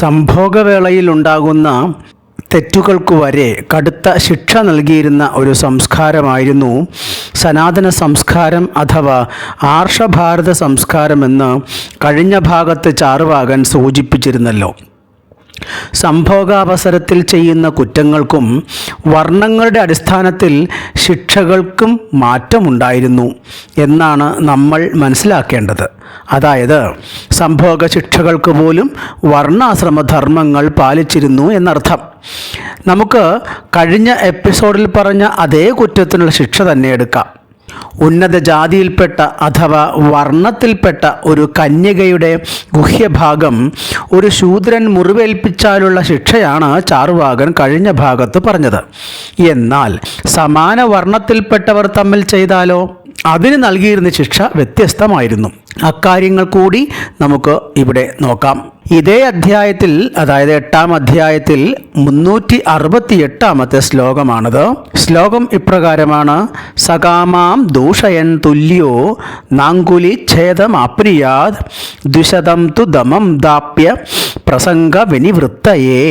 സംഭോഗവേളയിലുണ്ടാകുന്ന തെറ്റുകൾക്ക് വരെ കടുത്ത ശിക്ഷ നൽകിയിരുന്ന ഒരു സംസ്കാരമായിരുന്നു സനാതന സംസ്കാരം അഥവാ ആർഷഭാരത സംസ്കാരമെന്ന് കഴിഞ്ഞ ഭാഗത്ത് ചാറുവാകൻ സൂചിപ്പിച്ചിരുന്നല്ലോ. സംഭോഗാവസരത്തിൽ ചെയ്യുന്ന കുറ്റങ്ങൾക്കും വർണങ്ങളുടെ അടിസ്ഥാനത്തിൽ ശിക്ഷകൾക്കും മാറ്റമുണ്ടായിരുന്നു എന്നാണ് നമ്മൾ മനസ്സിലാക്കേണ്ടത്. അതായത് സംഭോഗ ശിക്ഷകൾക്ക് പോലും വർണാശ്രമധർമ്മങ്ങൾ പാലിച്ചിരുന്നു എന്നർത്ഥം. നമുക്ക് കഴിഞ്ഞ എപ്പിസോഡിൽ പറഞ്ഞ അതേ കുറ്റത്തിനുള്ള ശിക്ഷ തന്നെ എടുക്കാം. ഉന്നത ജാതിയിൽപ്പെട്ട അഥവാ വർണത്തിൽപ്പെട്ട ഒരു കന്യകയുടെ ഗുഹ്യഭാഗം ഒരു ശൂദ്രൻ മുറിവേൽപ്പിച്ചാലുള്ള ശിക്ഷയാണ് ചാറുവാകൻ കഴിഞ്ഞ ഭാഗത്ത് പറഞ്ഞത്. എന്നാൽ സമാന വർണത്തിൽപ്പെട്ടവർ തമ്മിൽ ചെയ്താലോ? അതിന് നൽകിയിരുന്ന ശിക്ഷ വ്യത്യസ്തമായിരുന്നു. അക്കാര്യങ്ങൾ കൂടി നമുക്ക് ഇവിടെ നോക്കാം. ഇതേ അധ്യായത്തിൽ അതായത് എട്ടാം അധ്യായത്തിൽ മുന്നൂറ്റി അറുപത്തി എട്ടാമത്തെ ശ്ലോകമാണത്. ശ്ലോകം ഇപ്രകാരമാണ് സകാമാം ദൂഷയൻ തുല്യോ നാങ്കുലി ഛേദമാപ്രിയാത് ദ്വിശതം തു ദമം ദാപ്യ പ്രസംഗ വിനിവൃത്തയേ.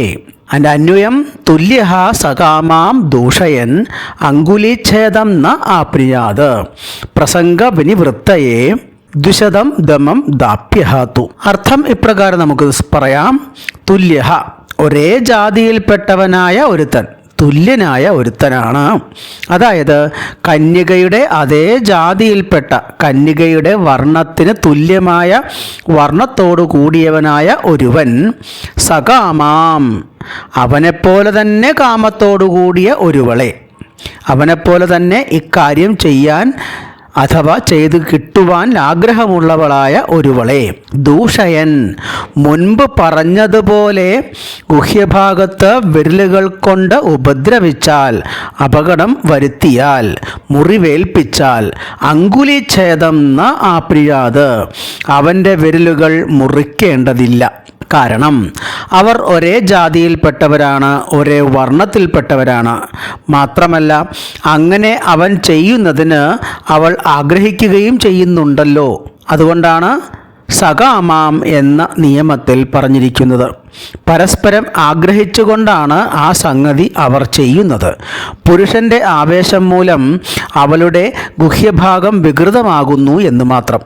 അതിന്റെ അന്വയം തുല്യ സകാമാം ദൂഷയൻ അങ്കുലിച്ഛേദം ന ആപ്രിയാത് പ്രസംഗ വിനിവൃത്തയെ. ദ്വിശതം ദമം ദാപ്യഹാത്തു അർത്ഥം ഇപ്രകാരം നമുക്ക് പറയാം. തുല്യഹ. ഒരേ ജാതിയിൽപ്പെട്ടവനായ ഒരുത്തൻ തുല്യനായ ഒരുത്തനാണ്. അതായത് കന്യകയുടെ അതേ ജാതിയിൽപ്പെട്ട കന്യകയുടെ വർണത്തിന് തുല്യമായ വർണത്തോടു കൂടിയവനായ ഒരുവൻ സകാമാം. അവനെപ്പോലെ തന്നെ കാമത്തോടു കൂടിയ ഒരുവളെ. അവനെപ്പോലെ തന്നെ ഇക്കാര്യം ചെയ്യാൻ അഥവാ ചെയ്ത് കിട്ടുവാൻ ആഗ്രഹമുള്ളവളായ ഒരുവളെ. ദൂഷയൻ മുൻപ് പറഞ്ഞതുപോലെ ഗുഹ്യഭാഗത്ത് വിരലുകൾ കൊണ്ട് ഉപദ്രവിച്ചാൽ അപകടം വരുത്തിയാൽ മുറിവേൽപ്പിച്ചാൽ അങ്കുലിച്ഛേദം ന ആപ്രിയാത്. അവന്റെ വിരലുകൾ മുറിക്കേണ്ടതില്ല. കാരണം അവർ ഒരേ ജാതിയിൽപ്പെട്ടവരാണ് ഒരേ വർണത്തിൽപ്പെട്ടവരാണ്. മാത്രമല്ല അങ്ങനെ അവൻ ചെയ്യുന്നതിന് അവൾ ആഗ്രഹിക്കുകയും ചെയ്യുന്നുണ്ടല്ലോ. അതുകൊണ്ടാണ് സകാമാം എന്ന നിയമത്തിൽ പറഞ്ഞിരിക്കുന്നത്. പരസ്പരം ആഗ്രഹിച്ചുകൊണ്ടാണ് ആ സംഗതി അവർ ചെയ്യുന്നത്. പുരുഷന്റെ ആവേശം മൂലം അവളുടെ ഗുഹ്യഭാഗം വികൃതമാകുന്നു എന്ന് മാത്രം.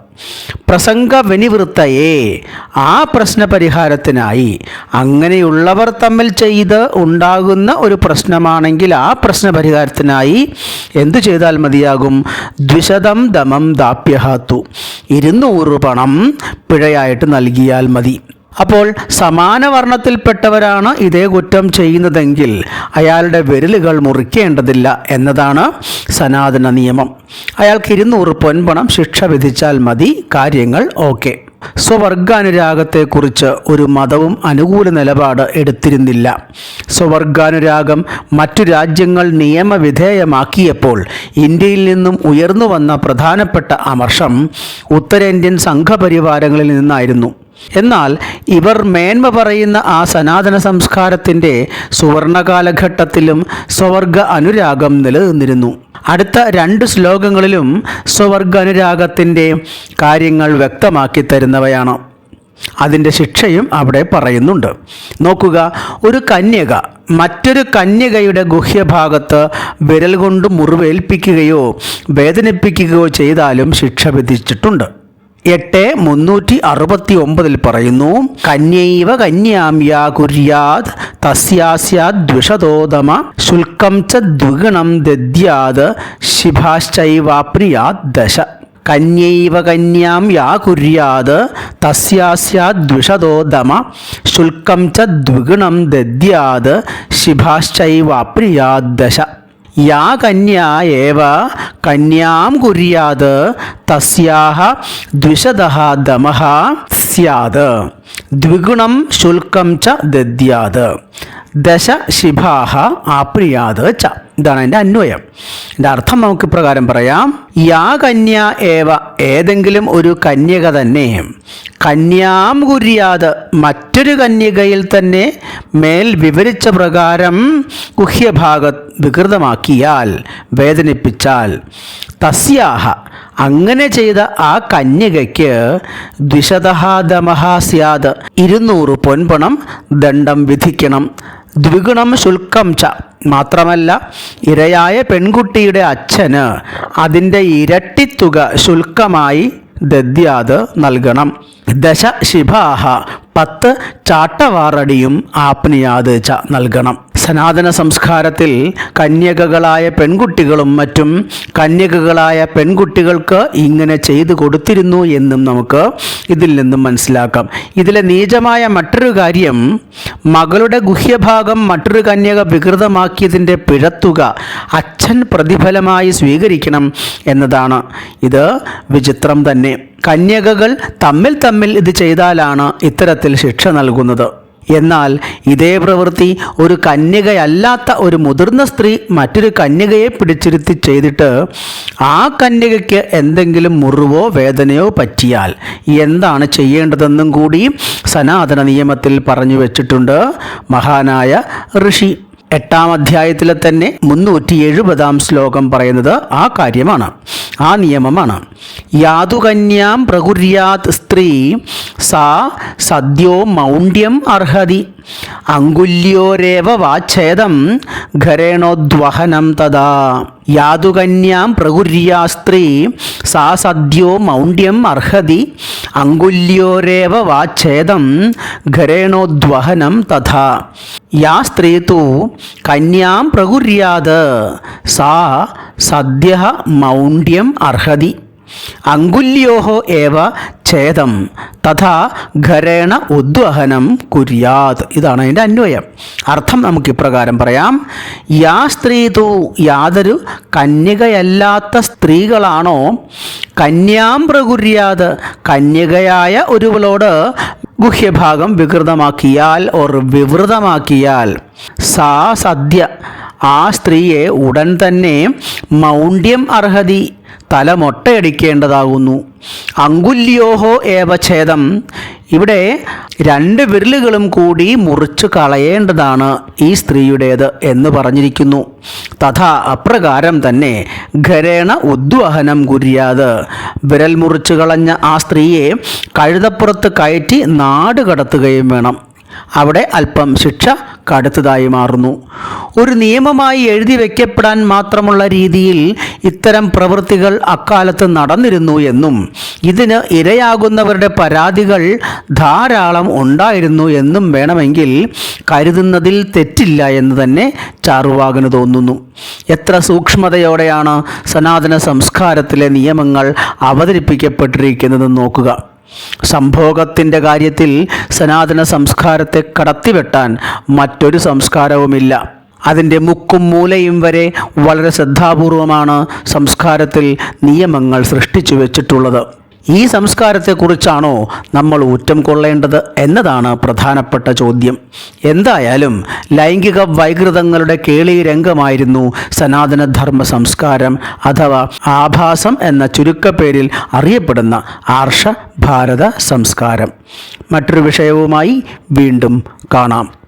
പ്രസംഗ വിനിവൃത്തയെ ആ പ്രശ്ന പരിഹാരത്തിനായി അങ്ങനെയുള്ളവർ തമ്മിൽ ചെയ്ത് ഉണ്ടാകുന്ന ഒരു പ്രശ്നമാണെങ്കിൽ ആ പ്രശ്ന പരിഹാരത്തിനായി എന്തു ചെയ്താൽ മതിയാകും? ദ്വിശതം ദമം ദാപ്യഹാത്തു. ഇരുന്നൂറ് പണം പിഴയായിട്ട് നൽകിയാൽ മതി. അപ്പോൾ സമാന വർണത്തിൽപ്പെട്ടവരാണ് ഇതേ കുറ്റം ചെയ്യുന്നതെങ്കിൽ അയാളുടെ വിരലുകൾ മുറിക്കേണ്ടതില്ല എന്നതാണ് സനാതന നിയമം. അയാൾക്ക് ഇരുന്നൂറ് പൊൻപണം ശിക്ഷ വിധിച്ചാൽ മതി കാര്യങ്ങൾ ഓക്കെ. സ്വവർഗാനുരാഗത്തെക്കുറിച്ച് ഒരു മതവും അനുകൂല നിലപാട് എടുത്തിരുന്നില്ല. സ്വവർഗാനുരാഗം മറ്റു രാജ്യങ്ങൾ നിയമവിധേയമാക്കിയപ്പോൾ ഇന്ത്യയിൽ നിന്നും ഉയർന്നു വന്ന പ്രധാനപ്പെട്ട അമർഷം ഉത്തരേന്ത്യൻ സംഘപരിവാരങ്ങളിൽ നിന്നായിരുന്നു. എന്നാൽ ഇവർ മേന്മ പറയുന്ന ആ സനാതന സംസ്കാരത്തിന്റെ സുവർണകാലഘട്ടത്തിലും സ്വവർഗ അനുരാഗം നിലനിന്നിരുന്നു. അടുത്ത രണ്ട് ശ്ലോകങ്ങളിലും സ്വവർഗ അനുരാഗത്തിന്റെ കാര്യങ്ങൾ വ്യക്തമാക്കി തരുന്നവയാണ്. അതിന്റെ ശിക്ഷയും അവിടെ പറയുന്നുണ്ട്. നോക്കുക ഒരു കന്യക മറ്റൊരു കന്യകയുടെ ഗുഹ്യഭാഗത്ത് വിരൽ കൊണ്ട് മുറിവേൽപ്പിക്കുകയോ വേദനിപ്പിക്കുകയോ ചെയ്താലും ശിക്ഷ വിധിച്ചിട്ടുണ്ട്. എട്ട് മുന്നൂറ്റി അറുപത്തി ഒമ്പതിൽ പറയുന്നു കന്യൈവ കന്യാമ്യാ കുര്യാത് തസ്യാസ്യാദ്വിഷതോതമ ശുൽക്കം ച ദ്വിഗുണം ദദ്യാത് ശിഭാശ്ചൈവാപ്രിയാത് ദശ. കന്യൈവ കന്യാം യാ കുര്യാത് തസ്യാസ്യാദ്വിഷതോദമ ശുൽക്കം ച ദ്വിഗുണം ദദ്യാത് ശിഭാശ്ചൈവാപ്രിയാത് ദശ. യാ കന്യാ ഏവ കന്യാം കുര്യാത് തസ്യാഹ ദ്വിഷദഹ ദമഹ സ്യാത്. ദ്വിഗുണം ശുൽക്കം ച ദദ്യാത്. ദശ ശിഭാഹ ആപ്രിയാത് ച. ഇതാണ് അതിന്റെ അന്വയം. എന്റെ അർത്ഥം നമുക്ക് ഇപ്രകാരം പറയാം. യാ കന്യ ഏവ ഏതെങ്കിലും ഒരു കന്യക തന്നെ കന്യാം കുര്യാത് മറ്റൊരു കന്യകയിൽ തന്നെ മേൽ വിവരിച്ച പ്രകാരം ഗുഹ്യഭാഗ വികൃതമാക്കിയാൽ വേദനിപ്പിച്ചാൽ തസ്യാഹ അങ്ങനെ ചെയ്ത ആ കന്യകയ്ക്ക് ദ്വിശതഹാദമഹ സ്യാദ് ഇരുന്നൂറ് പൊൻപണം ദണ്ഡം വിധിക്കണം. ദ്വിഗുണം ശുൽക്കം ച. മാത്രമല്ല ഇരയായ പെൺകുട്ടിയുടെ അച്ഛന് അതിന്റെ ഇരട്ടിത്തുക ശുൽക്കമായി ദദ്യാത് നൽകണം. ദശ ശിഭാഹ പത്ത് ചാട്ടവാറടിയും ആപ്നിയാത് നൽകണം. സനാതന സംസ്കാരത്തിൽ കന്യകകളായ പെൺകുട്ടികളും മറ്റും കന്യകകളായ പെൺകുട്ടികൾക്ക് ഇങ്ങനെ ചെയ്തു കൊടുത്തിരുന്നു എന്നും നമുക്ക് ഇതിൽ നിന്നും മനസ്സിലാക്കാം. ഇതിലെ നീചമായ മറ്റൊരു കാര്യം മകളുടെ ഗുഹ്യഭാഗം മറ്റൊരു കന്യക വികൃതമാക്കിയതിന്റെ പിഴത്തുക അച്ഛൻ പ്രതിഫലമായി സ്വീകരിക്കണം എന്നതാണ്. ഇത് വിചിത്രം തന്നെ. കന്യകകൾ തമ്മിൽ തമ്മിൽ ഇത് ചെയ്താലാണ് ഇത്തരത്തിൽ ശിക്ഷ നൽകുന്നത്. എന്നാൽ ഇതേ പ്രവൃത്തി ഒരു കന്യകയല്ലാത്ത ഒരു മുതിർന്ന സ്ത്രീ മറ്റൊരു കന്യകയെ പിടിച്ചിരുത്തി ചെയ്തിട്ട് ആ കന്യകയ്ക്ക് എന്തെങ്കിലും മുറിവോ വേദനയോ പറ്റിയാൽ എന്താണ് ചെയ്യേണ്ടതെന്നും കൂടി സനാതന നിയമത്തിൽ പറഞ്ഞു വച്ചിട്ടുണ്ട് മഹാനായ ഋഷി. എട്ടാം അധ്യായത്തിലെ തന്നെ മുന്നൂറ്റി എഴുപതാം ശ്ലോകം പറയുന്നത് ആ കാര്യമാണ് ആ നിയമമാണ്. യാതുകന്യാം പ്രകുര്യാത് സ്ത്രീ സാ സദ്യോ മൗണ്ട്യം അർഹതി. അങ്കുല്യോരേവ വാച്ഛേദം ഘരേണോദ്വഹനം തഥാ. യാതുകന്യാം പ്രകുര്യാ സ്ത്രീ സാ സദ്യോ മൗണ്ട്യം അർഹതി. അങ്കുല്യോരേവ വാച്ഛേദം ഘരേണോദ്വഹനം തഥാ. യാ സ്ത്രീ തു കന്യാം പ്രകുര്യാത്. സാ സദ്യ മൗണ്ട്യം അർഹതി. അങ്കുല്യോഹോ ഏവ ഛേദം. തഥാ ഘരേണ ഉദ്വഹനം കുര്യാത്. ഇതാണ് അതിന്റെ അന്വയം. അർത്ഥം നമുക്ക് ഇപ്രകാരം പറയാം. യാ സ്ത്രീ തു യാതൊരു കന്യകയല്ലാത്ത സ്ത്രീകളാണോ? കന്യാം പ്രകുര്യാത് കന്യകയായ ഒരുവളോട് ഗുഹ്യഭാഗം വികൃതമാക്കിയാൽ ഓർ വിവൃതമാക്കിയാൽ സാ സദ്യ ആ സ്ത്രീയെ ഉടൻ തന്നെ മൗണ്ട്യം അർഹതി തല മൊട്ടയടിക്കേണ്ടതാകുന്നു അങ്കുല്യോഹോ ഏവഛേദം ഇവിടെ രണ്ട് വിരലുകളും കൂടി മുറിച്ചു കളയേണ്ടതാണ് ഈ സ്ത്രീയുടേത് എന്ന് പറഞ്ഞിരിക്കുന്നു. തഥാ അപ്രകാരം തന്നെ ഖരേണ ഉദ്വഹനം കുര്യാത്. വിരൽ മുറിച്ചു കളഞ്ഞ ആ സ്ത്രീയെ കഴുതപ്പുറത്ത് കയറ്റി നാട് കടത്തുകയും വേണം. അവിടെ അല്പം ശിക്ഷ കടുത്തതായി മാറുന്നു. ഒരു നിയമമായി എഴുതി വയ്ക്കപ്പെടാൻ മാത്രമുള്ള രീതിയിൽ ഇത്തരം പ്രവൃത്തികൾ അക്കാലത്ത് നടന്നിരുന്നു എന്നും ഇതിന് ഇരയാകുന്നവരുടെ പരാതികൾ ധാരാളം ഉണ്ടായിരുന്നു എന്നും വേണമെങ്കിൽ കരുതുന്നതിൽ തെറ്റില്ല എന്ന് തന്നെ ചാറുവാകന് തോന്നുന്നു. എത്ര സൂക്ഷ്മതയോടെയാണ് സനാതന സംസ്കാരത്തിലെ നിയമങ്ങൾ അവതരിപ്പിക്കപ്പെട്ടിരിക്കുന്നത് നോക്കുക. സംഭോഗത്തിന്റെ കാര്യത്തിൽ സനാതന സംസ്കാരത്തെ കടത്തിവെട്ടാൻ മറ്റൊരു സംസ്കാരവുമില്ല. അതിന്റെ മുക്കും മൂലയും വരെ വളരെ ശ്രദ്ധാപൂർവമാണ് സംസ്കാരത്തിൽ നിയമങ്ങൾ സൃഷ്ടിച്ചു വെച്ചിട്ടുള്ളത്. ഈ സംസ്കാരത്തെക്കുറിച്ചാണോ നമ്മൾ ഊറ്റം കൊള്ളേണ്ടത് എന്നതാണ് പ്രധാനപ്പെട്ട ചോദ്യം. എന്തായാലും ലൈംഗിക വൈകൃതങ്ങളുടെ കേളി രംഗമായിരുന്നു സനാതനധർമ്മ സംസ്കാരം അഥവാ ആഭാസം എന്ന ചുരുക്കപ്പേരിൽ അറിയപ്പെടുന്ന ആർഷ ഭാരത സംസ്കാരം. മറ്റൊരു വിഷയവുമായി വീണ്ടും കാണാം.